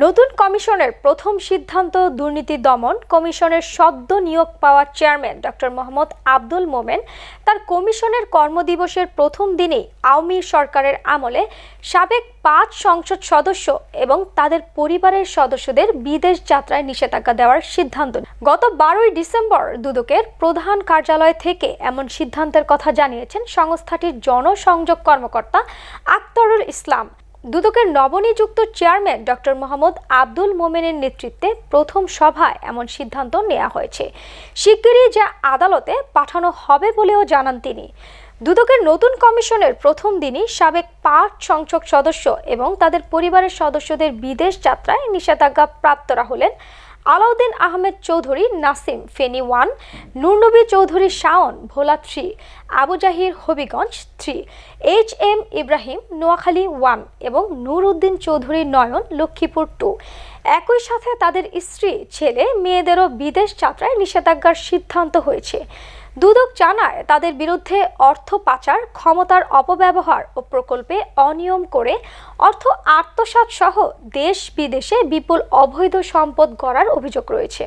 নতুন কমিশনের প্রথম সিদ্ধান্ত দুর্নীতি দমন, কমিশনের সদ্য নিয়োগ পাওয়া চেয়ারম্যান ডক্টর মোহাম্মদ আব্দুল মোমেন, তার কমিশনের কর্মদিবসের প্রথম দিনেই আওয়ামী সরকারের আমলে সাবেক পাঁচ সংসদ সদস্য এবং তাদের পরিবারের সদস্যদের বিদেশ যাত্রায় নিষেধাজ্ঞা দেওয়ার সিদ্ধান্ত। গত বারোই ডিসেম্বর দুদকের প্রধান কার্যালয় থেকে এমন সিদ্ধান্তের কথা জানিয়েছেন সংস্থাটির জনসংযোগ কর্মকর্তা আক্তারুল ইসলাম। দুদকের নবনিযুক্ত চেয়ারম্যান ডক্টর মোহাম্মদ আব্দুল মোমেনের নেতৃত্বে প্রথম সভায় এমন সিদ্ধান্ত নেওয়া হয়েছে। শিগগিরই যা আদালতে পাঠানো হবে বলেও জানান তিনি। দুদকের নতুন কমিশনের প্রথম দিনই সাবেক পাঁচ সংসদ সদস্য এবং তাদের পরিবারের সদস্যদের বিদেশ যাত্রায় নিষেধাজ্ঞা প্রাপ্তরা হলেন Alauddin Ahmed Chowdhury, Nasim Feni one, Nurnobi Chowdhury Shaon, Bhola three, Abu Zahir Habiganj three, H M Ibrahim Noakhali one এবং নূর উদ্দিন চৌধুরী নয়ন লক্ষ্মীপুর টু। একই সাথে তাদের স্ত্রী, ছেলে, মেয়েদেরও বিদেশ যাত্রায় নিষেধাজ্ঞার সিদ্ধান্ত হয়েছে। দুদক জানায়, তাদের বিরুদ্ধে অর্থ পাচার, ক্ষমতার অপব্যবহার ও প্রকল্পে অনিয়ম করে অর্থ আত্মসাত সহ দেশ বিদেশে বিপুল অবৈধ সম্পদ গড়ার অভিযোগ রয়েছে।